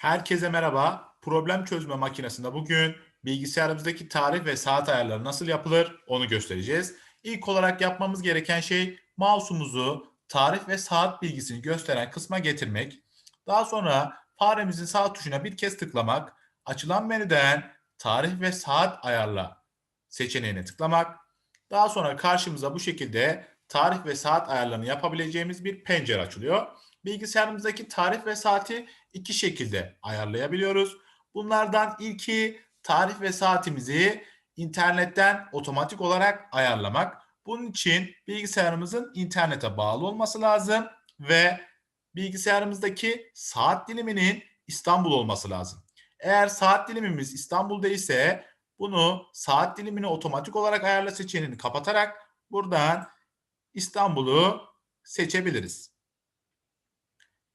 Herkese merhaba. Problem çözme makinesinde bugün bilgisayarımızdaki tarih ve saat ayarları nasıl yapılır onu göstereceğiz. İlk olarak yapmamız gereken şey mouse'umuzu tarih ve saat bilgisini gösteren kısma getirmek. Daha sonra faremizin sağ tuşuna bir kez tıklamak. Açılan menüden tarih ve saat ayarla seçeneğine tıklamak. Daha sonra karşımıza bu şekilde tarih ve saat ayarlarını yapabileceğimiz bir pencere açılıyor. Bilgisayarımızdaki tarih ve saati iki şekilde ayarlayabiliyoruz. Bunlardan ilki tarih ve saatimizi internetten otomatik olarak ayarlamak. Bunun için bilgisayarımızın internete bağlı olması lazım ve bilgisayarımızdaki saat diliminin İstanbul olması lazım. Eğer saat dilimimiz İstanbul'da ise bunu saat dilimini otomatik olarak ayarla seçeneğini kapatarak buradan İstanbul'u seçebiliriz.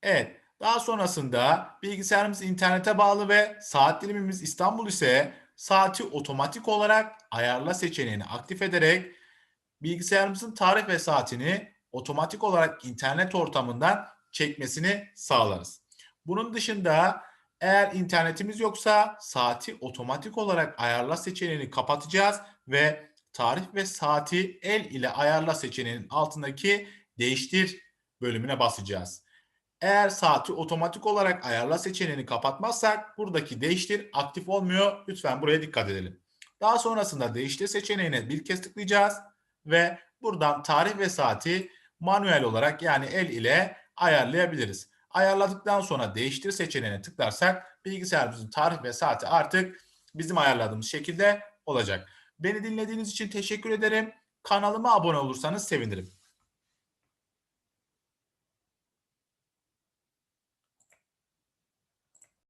Evet, daha sonrasında bilgisayarımız internete bağlı ve saat dilimimiz İstanbul ise saati otomatik olarak ayarla seçeneğini aktif ederek bilgisayarımızın tarih ve saatini otomatik olarak internet ortamından çekmesini sağlarız. Bunun dışında eğer internetimiz yoksa saati otomatik olarak ayarla seçeneğini kapatacağız ve tarih ve saati el ile ayarla seçeneğinin altındaki değiştir bölümüne basacağız. Eğer saati otomatik olarak ayarla seçeneğini kapatmazsak buradaki değiştir aktif olmuyor. Lütfen buraya dikkat edelim. Daha sonrasında değiştir seçeneğine bir kez tıklayacağız ve buradan tarih ve saati manuel olarak yani el ile ayarlayabiliriz. Ayarladıktan sonra değiştir seçeneğine tıklarsak bilgisayarımızın tarih ve saati artık bizim ayarladığımız şekilde olacak. Beni dinlediğiniz için teşekkür ederim. Kanalıma abone olursanız sevinirim.